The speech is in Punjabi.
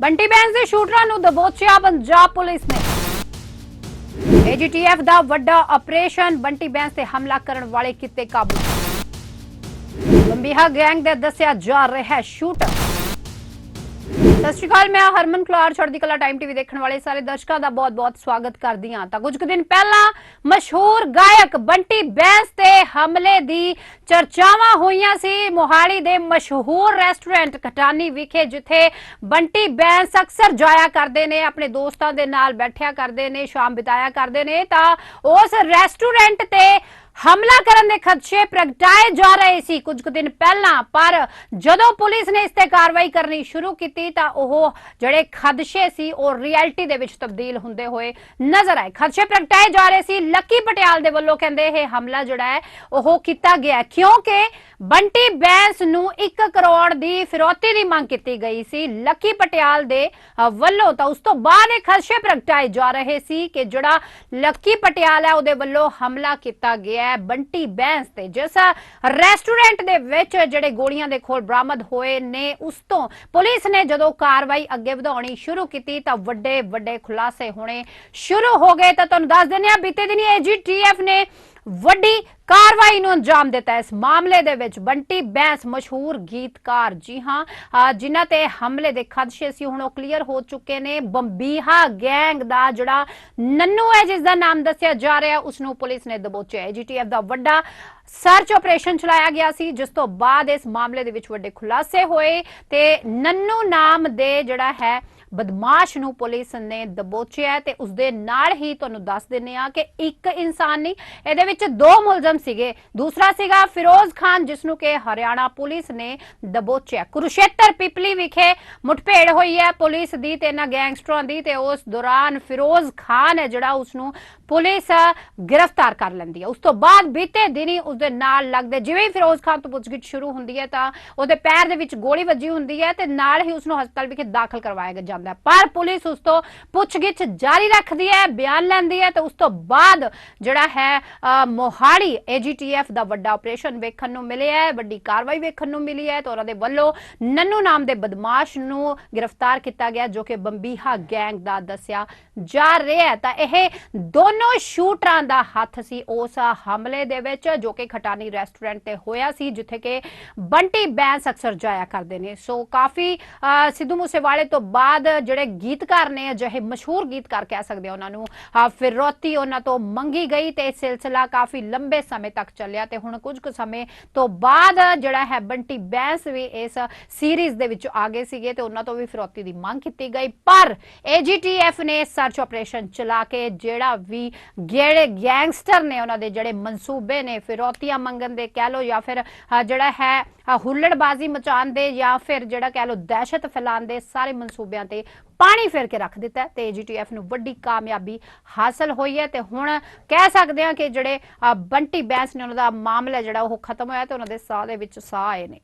ਬੰਟੀ ਬੈਂਸ ਦੇ ਸ਼ੂਟਰਾਂ ਨੂੰ ਦਬੋਚਿਆ ਪੰਜਾਬ ਪੁਲਿਸ ਨੇ। ਏਜੀਟੀਐਫ ਦਾ ਵੱਡਾ ਆਪਰੇਸ਼ਨ, ਬੰਟੀ ਬੈਂਸ ਤੇ ਹਮਲਾ ਕਰਨ ਵਾਲੇ ਕਿਤੇ ਕਾਬੂ। ਲੰਬੀਹਾ ਗੈਂਗ ਦੇ ਦੱਸਿਆ ਜਾ ਰਿਹਾ ਹੈ ਸ਼ੂਟਰ। ਸਤਿ ਸ਼੍ਰੀ ਅਕਾਲ, ਮੈਂ ਹਰਮਨ ਕਲਾਰ ਚੜ੍ਹਦੀ ਕਲਾ ਟਾਈਮ ਟੀਵੀ ਦੇਖਣ ਵਾਲੇ ਸਾਰੇ ਦਰਸ਼ਕਾਂ ਦਾ ਬਹੁਤ-ਬਹੁਤ ਸਵਾਗਤ ਕਰਦੀ ਹਾਂ। ਤਾਂ ਕੁਝ ਕੁ ਦਿਨ ਪਹਿਲਾਂ ਮਸ਼ਹੂਰ ਗਾਇਕ ਬੰਟੀ ਬੈਂਸ ਤੇ ਹਮਲੇ ਦੀ ਚਰਚਾਵਾਂ ਹੋਈਆਂ ਸੀ। ਮੋਹਾਲੀ ਦੇ ਮਸ਼ਹੂਰ ਰੈਸਟੋਰੈਂਟ ਕਟਾਨੀ ਵਿਖੇ, ਜਿੱਥੇ ਬੰਟੀ ਬੈਂਸ ਅਕਸਰ ਜਾਇਆ ਕਰਦੇ ਨੇ, ਆਪਣੇ ਦੋਸਤਾਂ ਦੇ ਨਾਲ ਬੈਠਿਆ ਕਰਦੇ ਨੇ, ਸ਼ਾਮ ਬਿਤਾਇਆ ਕਰਦੇ ਨੇ, ਤਾਂ ਉਸ ਰੈਸਟੋਰੈਂਟ ਤੇ ਹਮਲਾ ਕਰਨ ਦੇ ਖਦਸ਼ੇ ਪ੍ਰਗਟਾਏ ਜਾ ਰਹੇ ਸੀ ਕੁਝ ਕੁ ਦਿਨ ਪਹਿਲਾਂ, ਪਰ ਜਦੋਂ ਪੁਲਿਸ ਨੇ ਇਸ ਤੇ ਕਾਰਵਾਈ ਕਰਨੀ ਸ਼ੁਰੂ ਕੀਤੀ ਤਾਂ ਉਹ ਜਿਹੜੇ ਖਦਸ਼ੇ ਸੀ, ਉਹ ਰਿਐਲਿਟੀ ਦੇ ਵਿੱਚ ਤਬਦੀਲ ਹੁੰਦੇ ਹੋਏ ਨਜ਼ਰ ਆਏ। ਖਦਸ਼ੇ ਪ੍ਰਗਟਾਏ ਜਾ ਰਹੇ ਸੀ। ਲੱਕੀ ਪਟਿਆਲ ਦੇ ਵੱਲੋਂ ਕਹਿੰਦੇ ਇਹ ਹਮਲਾ ਜਿਹੜਾ ਹੈ, ਉਹ ਕੀਤਾ ਗਿਆ ਕਿਉਂਕਿ ਬੰਟੀ ਬੈਂਸ ਨੂੰ 1 ਕਰੋੜ ਦੀ ਫਿਰੌਤੀ ਦੀ ਮੰਗ ਕੀਤੀ ਗਈ ਸੀ। ਲੱਕੀ ਪਟਿਆਲ ਦੇ ਵੱਲੋਂ ਤਾਂ ਉਸ ਤੋਂ ਬਾਅਦ ਇਹ ਖਦਸ਼ੇ ਪ੍ਰਗਟਾਏ ਜਾ ਰਹੇ ਸੀ ਕਿ ਜਿਹੜਾ ਲੱਕੀ ਪਟਿਆਲ ਹੈ, ਉਹਦੇ ਵੱਲੋਂ ਹਮਲਾ ਕੀਤਾ ਗਿਆ ਹੈ ਬੰਟੀ ਬੈਂਸ ਤੇ ਜਿਸ ਰੈਸਟੋਰੈਂਟ ਦੇ ਵਿੱਚ ਜਿਹੜੇ ਗੋਲੀਆਂ ਦੇ ਖੋਲ ਬਰਾਮਦ ਹੋਏ ਨੇ, ਉਸ ਤੋਂ ਪੁਲਿਸ ਨੇ ਜਦੋਂ ਕਾਰਵਾਈ ਅੱਗੇ ਵਧਾਉਣੀ ਸ਼ੁਰੂ ਕੀਤੀ ਤਾਂ ਵੱਡੇ ਵੱਡੇ ਖੁਲਾਸੇ ਹੋਣੇ ਸ਼ੁਰੂ ਹੋ ਗਏ। ਤਾਂ ਤੁਹਾਨੂੰ ਦੱਸ ਦਿੰਦੇ ਆ ਬੀਤੇ ਦਿਨੀ ਏਜੀਟੀਐਫ ਨੇ ਵੱਡੀ ਕਾਰਵਾਈ ਨੂੰ ਅੰਜਾਮ ਦਿੱਤਾ ਇਸ ਮਾਮਲੇ ਦੇ ਵਿੱਚ ਬੰਟੀ ਬੈਂਸ ਮਸ਼ਹੂਰ ਗੀਤਕਾਰ ਜੀ ਹਾਂ ਅਹ ਜਿਨ੍ਹਾਂ ਤੇ ਹਮਲੇ ਦੇ ਖਦਸ਼ੇ ਸੀ, ਹੁਣ ਉਹ ਕਲੀਅਰ ਹੋ ਚੁੱਕੇ ਨੇ। ਬੰਬੀਹਾ ਗੈਂਗ ਦਾ ਜਿਹੜਾ ਨੰਨੂ ਹੈ, ਜਿਸ ਦਾ ਨਾਮ ਦੱਸਿਆ ਜਾ ਰਿਹਾ ਉਸ ਨੂੰ ਪੁਲਿਸ ਨੇ ਦਬੋਚਿਆ ਹੈ। ਜੀਟੀਐਫ ਦਾ ਵੱਡਾ ਸਰਚ ਆਪਰੇਸ਼ਨ ਚਲਾਇਆ ਗਿਆ ਸੀ, ਜਿਸ ਤੋਂ ਬਾਅਦ ਇਸ ਮਾਮਲੇ ਦੇ ਵਿੱਚ ਵੱਡੇ ਖੁਲਾਸੇ ਹੋਏ ਤੇ ਨੰਨੂ ਨਾਮ ਦੇ ਜਿਹੜਾ ਹੈ ਬਦਮਾਸ਼ ਨੂੰ ਪੁਲਿਸ ਨੇ ਦਬੋਚਿਆ ਤੇ ਉਸ ਦੇ ਨਾਲ ਹੀ ਤੁਹਾਨੂੰ ਦੱਸ ਦਿੰਨੇ ਆ ਕਿ ਇੱਕ ਇਨਸਾਨ ਨਹੀਂ, ਇਹਦੇ ਵਿੱਚ ਦੋ ਮੁਲਜ਼ਮ ਸੀਗੇ। ਦੂਸਰਾ ਸੀਗਾ ਫਿਰੋਜ਼ ਖਾਨ, ਜਿਸ ਨੂੰ ਕਿ ਹਰਿਆਣਾ ਪੁਲਿਸ ਨੇ ਦਬੋਚਿਆ। ਕੁਰੂਸ਼ੇਤਰ ਪਿਪਲੀ ਵਿਖੇ ਮੁਠਭੇੜ ਹੋਈ ਹੈ ਪੁਲਿਸ ਦੀ ਤੇ ਇਹਨਾਂ ਗੈਂਗਸਟਰਾਂ ਦੀ ਤੇ ਉਸ ਦੌਰਾਨ ਫਿਰੋਜ਼ ਖਾਨ ਹੈ ਜਿਹੜਾ ਉਸ ਨੂੰ ਪੁਲਿਸ ਗ੍ਰਿਫਤਾਰ ਕਰ ਲੈਂਦੀ ਹੈ। ਉਸ ਤੋਂ ਬਾਅਦ ਬੀਤੇ ਦਿਨੀ ਉਸ ਦੇ ਨਾਲ ਲੱਗਦੇ ਜਿਵੇਂ ਫਿਰੋਜ਼ ਖਾਨ ਤੋਂ ਪੁੱਛਗਿੱਛ ਸ਼ੁਰੂ ਹੁੰਦੀ ਹੈ ਤਾਂ ਉਹਦੇ ਪੈਰ ਦੇ ਵਿੱਚ ਗੋਲੀ ਵੱਜੀ ਹੁੰਦੀ ਹੈ ਤੇ ਨਾਲ ਹੀ ਉਸ ਨੂੰ ਹਸਪਤਾਲ ਵਿਖੇ ਦਾਖਲ ਕਰਵਾਇਆ ਜਾਂਦਾ ਹੈ। ਪਰ ਪੁਲਿਸ ਉਸ ਤੋਂ ਪੁੱਛਗਿੱਛ ਜਾਰੀ ਰੱਖਦੀ ਹੈ ਬਿਆਨ ਲੈਂਦੀ ਹੈ ਤੇ ਉਸ ਤੋਂ ਬਾਅਦ ਜਿਹੜਾ ਹੈ ਮੋਹਾਲੀ ਏਜੀਟੀਐਫ ਦਾ ਵੱਡਾ ਆਪਰੇਸ਼ਨ ਵੇਖਣ ਨੂੰ ਮਿਲਿਆ ਹੈ ਵੱਡੀ ਕਾਰਵਾਈ ਵੇਖਣ ਨੂੰ ਮਿਲੀ ਹੈ ਤੇ ਉਹਨਾਂ ਦੇ ਵੱਲੋਂ ਨੰਨੂ ਨਾਮ ਦੇ ਬਦਮਾਸ਼ ਨੂੰ ਗ੍ਰਿਫਤਾਰ ਕੀਤਾ ਗਿਆ ਜੋ ਕਿ ਬੰਬੀਹਾ ਗੈਂਗ ਦਾ ਦੱਸਿਆ ਜਾ ਰਿਹਾ ਹੈ। ਤਾਂ ਇਹ ਦੋਨੋਂ ਸ਼ੂਟਰਾਂ ਦਾ ਹੱਥ ਸੀ ਉਸ ਹਮਲੇ ਦੇ ਵਿੱਚ ਜੋ ਕਿ ਖਟਾਨੀ ਰੈਸਟੋਰੈਂਟ ਤੇ ਹੋਇਆ ਸੀ ਜਿੱਥੇ ਕਿ ਬੰਟੀ ਬੈਂਸ ਅਕਸਰ ਜਾਇਆ ਕਰਦੇ ਨੇ। ਸੋ ਕਾਫੀ ਅ, ਸਿੱਧੂ ਮੂਸੇਵਾਲੇ ਤੋਂ ਬਾਅਦ ਜਿਹੜੇ ਗੀਤਕਾਰ ਨੇ ਅਜਿਹੇ ਮਸ਼ਹੂਰ ਗੀਤਕਾਰ ਕਹਿ ਸਕਦੇ ਹਾਂ ਉਹਨਾਂ ਨੂੰ। ਅ, ਫਿਰੌਤੀ ਉਹਨਾਂ ਤੋਂ ਮੰਗੀ ਗਈ ਤੇ ਇਹ ਸਿਲਸਿਲਾ ਕਾਫੀ ਲੰਬੇ ਸਮੇਂ ਤੱਕ ਚੱਲਿਆ ਤੇ ਹੁਣ ਕੁਝ ਕੁ ਸਮੇਂ ਤੋਂ ਬਾਅਦ ਜਿਹੜਾ ਹੈ ਬੰਟੀ ਬੈਂਸ ਵੀ ਇਸ ਸੀਰੀਜ਼ ਦੇ ਵਿੱਚ ਆ ਗਏ ਸੀਗੇ ਤੇ ਉਹਨਾਂ ਤੋਂ ਵੀ ਫਿਰੌਤੀ ਦੀ ਮੰਗ ਕੀਤੀ ਗਈ। ਪਰ ਏਜੀਟੀਐਫ ਨੇ ਸਰਚ ਆਪਰੇਸ਼ਨ ਚਲਾ ਕੇ ਜਿਹੜਾ ਵੀ ਜਿਹੜੇ ਗੈਂਗਸਟਰ ਨੇ ਉਹਨਾਂ ਦੇ ਜਿਹੜੇ ਮਨਸੂਬੇ ਨੇ ਫਿਰੌਤੀਆਂ ਮੰਗਣ ਦੇ ਕਹਿ ਲੋ ਜਾਂ ਫਿਰ ਜਿਹੜਾ ਹੈ ਹੁੱਲੜਬਾਜ਼ੀ ਮਚਾਉਣ ਦੇ ਜਾਂ ਫਿਰ ਜਿਹੜਾ ਕਹਿ ਲੋ ਦਹਿਸ਼ਤ ਫੈਲਾਉਣ ਦੇ ਸਾਰੇ ਮਨਸੂਬਿਆਂ ਤੇ ਪਾਣੀ ਫੇਰ ਕੇ ਰੱਖ ਦਿੱਤਾ ਹੈ ਤੇ ਏਜੀਟੀਐਫ ਨੂੰ ਵੱਡੀ ਕਾਮਯਾਬੀ ਹਾਸਲ ਹੋਈ ਹੈ ਤੇ ਹੁਣ ਕਹਿ ਸਕਦੇ ਹਾਂ ਕਿ ਜਿਹੜੇ ਅ, ਬੰਟੀ ਬੈਂਸ ਨੇ ਉਹਨਾਂ ਦਾ ਮਾਮਲਾ ਜਿਹੜਾ ਉਹ ਖਤਮ ਹੋਇਆ ਤੇ ਉਹਨਾਂ ਦੇ ਸਾਹ ਦੇ ਵਿੱਚ ਸਾਹ ਆਏ ਨੇ।